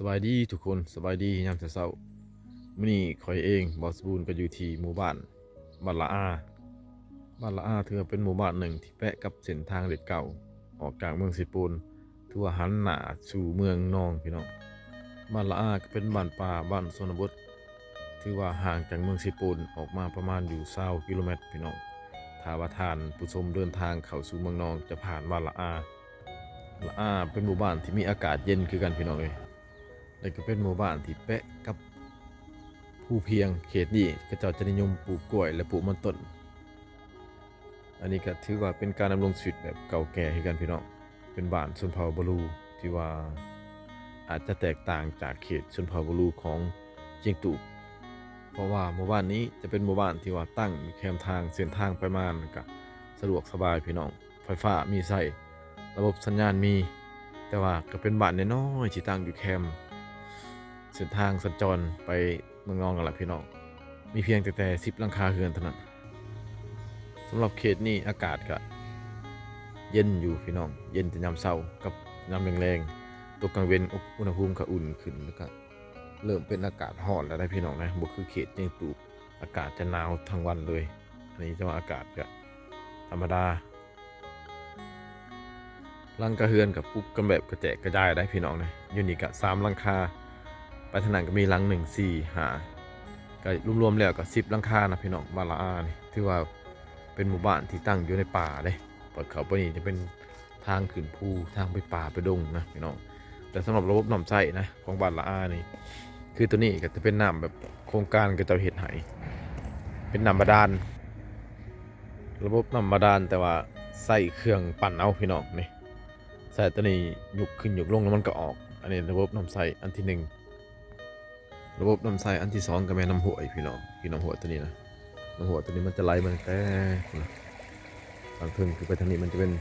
สบายดีทุกคนสบายดียามเช้าๆมื้อนี้ข่อยเองบอสบูนก็อยู่ที่หมู่บ้านบ้านละอาบ้านละอาถือว่าเป็นหมู่บ้านหนึ่งที่แปะกับเส้นทางเด็ดเก่า ออกจากเมืองสิปูนถือว่าหันหน้าสู่เมืองนองพี่น้องบ้านละอาก็เป็นบ้านป่าบ้านชนบทถือว่าห่างจากเมืองสิปูนออกมาประมาณอยู่20กิโลเมตรพี่น้องถ้าว่าทานผู้ชมเดินทางเข้าสู่เมืองนองจะผ่านบ้านละอาละอาเป็นหมู่บ้านที่มีอากาศเย็นคือกันพี่น้องเอย แล้วก็เป็นหมู่บ้านที่แปะกับผู้เพียงเขตนี้ก็เจ้าจะนิยมปลูกกล้วยและปลูกมันต้น อันนี้ก็ถือว่าเป็นการดำรงชีวิตแบบเก่าแก่ให้กันพี่น้อง เป็นบ้านชนเผ่าบลูที่ว่าอาจจะแตกต่างจากเขตชนเผ่าบลูของเจียงตูเพราะว่าหมู่บ้านนี้จะเป็นหมู่บ้านที่ว่าตั้งอยู่แคมทางเส้นทางไปมามันก็สะดวกสบายพี่น้อง ไฟฟ้ามีใส่ระบบสัญญาณมี แต่ว่าก็เป็นบ้านน้อยๆที่ตั้งอยู่แคมป์ เส้นทางสัญจรไปเมืองนองกันละพี่น้อง มีเพียงแต่แต่สิบหลังคาเรือนเท่านั้นสำหรับเขตนี้อากาศก็เย็นอยู่พี่น้อง เย็นแต่ยามเช้ากับยามแรงๆตัวกลางเวนอุณหภูมิก็อุ่นขึ้นแล้วก็เริ่มเป็นอากาศร้อนแล้วได้พี่น้องนะบุคือเขตเจียงตูบอากาศจะหนาวทั้งวันเลย อันนี้จะว่าอากาศก็ธรรมดาลังกระเฮือนกับปุ๊บกันแบบกระแจกกระจายได้พี่น้องนะยูนี่ก็สามลังคา ไปทางนั้นก็มีหลังหนึ่งสี่หาก็รวมๆแล้วก็สิบหลังคานะพี่น้องบาละอานี่ถือว่าเป็นหมู่บ้านที่ตั้งอยู่ในป่าเลยปิดเขาปนี่จะเป็นทางขึ้นภูทางไปป่าไปดงนะพี่น้องแต่สำหรับระบบน้ำใช้นะของบ้านละอานี่คือตัวนี้ก็จะเป็นน้ำแบบโครงการก็จะเห็ดไหเป็นน้ำบาดาลระบบน้ำบาดาลแต่ว่าใส่เครื่องปั่นเอาพี่น้องนี่ใส่ตัวนี้ยุกขึ้นยุกลงแล้วมันก็ออก อันนี้ระบบน้ำใสอันที่หนึ่ง ระบบน้ำใสอันที่สองก็แม่น้ำหัวพี่น้องพี่น้ำหัวตัวนี้นะน้ำหัวตัวนี้มันจะไหลมาตั้งแต่ทางพึ่งคือไปทางนี้มันจะเป็น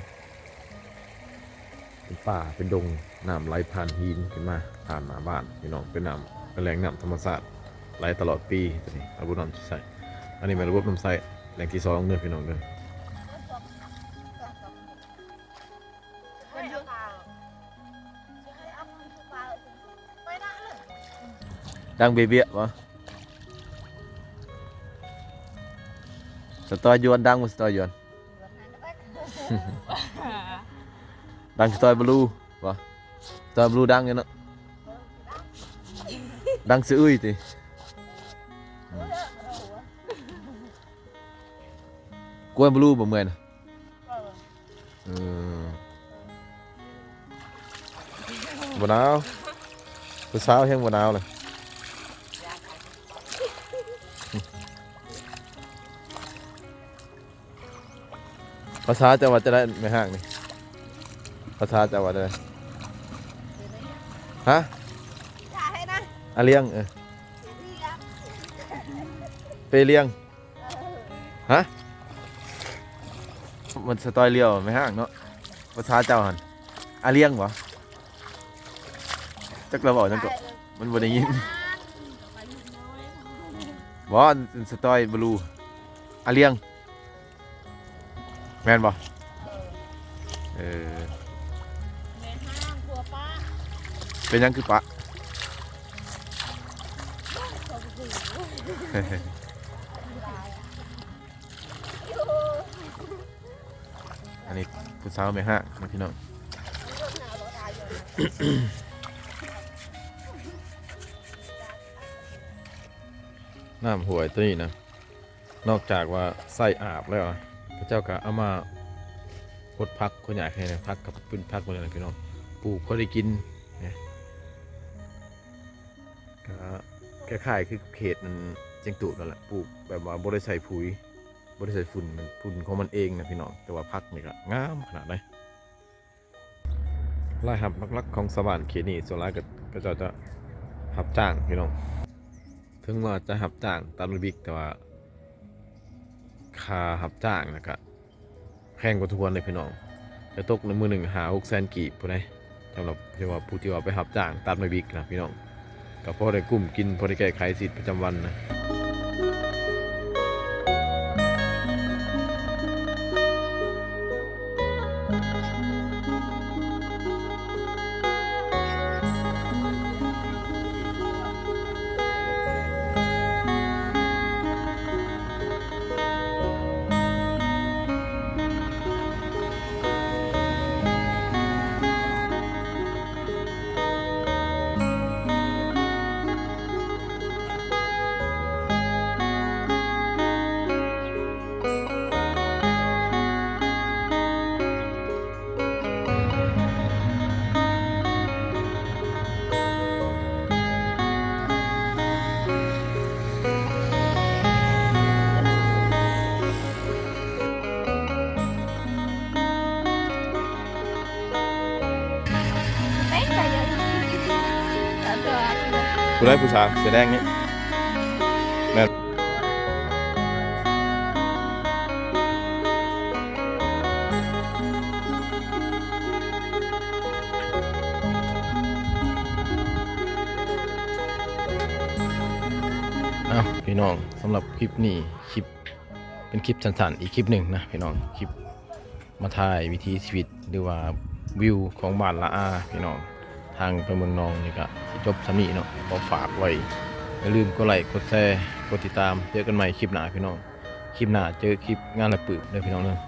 เป็นป่าเป็นดงน้ำไหลผ่านหินขึ้นมาผ่านหน้าบ้านพี่น้องเป็นน้ำเป็นแหล่งน้ำธรรมชาติไหลตลอดปีตัวนี้ระบบน้ำใสอันนี้เป็นระบบน้ำใสแหล่งที่สองเด้อพี่น้องเด้อ ดังเบี้ยวะสตอยยวนดังมั้สตอยยวนดังสตอยบลูวะสตอย ภาษาจังหวัดจะได้ไม่ห่างนี่ภาษาจังหวัดอะไรฮะอย่าให้นะอาเลียงเออพี่ครับเปเลียงฮะมันสตอยเลียวไม่ห่างเนาะภาษาเจ้าหันอาเลียงวะจักเราบอกจังก็มันบ่ได้ยินบ่สตอยบลูอาเลียง แม่นบ่เออแม่ห้างครัวป้าเป็นหยังคือปะอันนี้ผู้สาวไม่ห่างนะพี่น้องน้ำหวยตัวนี้นะนอกจากว่าใส่อาบแล้วนะ พระเจ้าก็เอามาพดพักคนใหญ่ให้นะพักกับพื้นพักคนนะพี่น้องปลูกพอได้กินนะก็คล้ายๆคือเขตมันเจียงตูดนั่นแหละปลูกแบบว่าบริใส่ปุ๋ยบริใส่ฝุ่นมันฝุ่นของมันเองนะพี่น้องแต่ว่าพักนี่ก็งามขนาดไหนรายหับลักๆของสวรรค์เขตนี้ส่วนรายก็ก็จะจะหับจ้างพี่น้องถึงว่าจะหับจ้างตามระเบียบแต่ว่า คาหับจ้างนะครับแพงกว่าทุกวันเลยพี่น้องจะตกในมือหนึ่งหาหกแสนกีบผู้ใดสำหรับที่ว่าผู้ที่ว่าไปหับจ้างตามระเบียบนะพี่น้องก็พอได้กลุ่มกินพอได้แก้ไขสิทธิประจำวันนะ ผู้ได้ผู้ชายเสื้อแดงนี่แม่นอ้าวพี่น้องสำหรับคลิปนี้คลิปเป็นคลิปสั้นๆอีกคลิปหนึ่งนะพี่น้องคลิปมาถ่ายวิถีชีวิตหรือว่าวิวของบ้านละอาพี่น้อง ทางไปเมืองนองนี่ก็สิจบสนีเนาะขอฝากไว้อย่าลืมกดไลค์กดแชร์กดติดตามเจอกันใหม่คลิปหน้าพี่น้องคลิปหน้าเจอคลิปงานระปึกเด้อพี่น้องเนาะ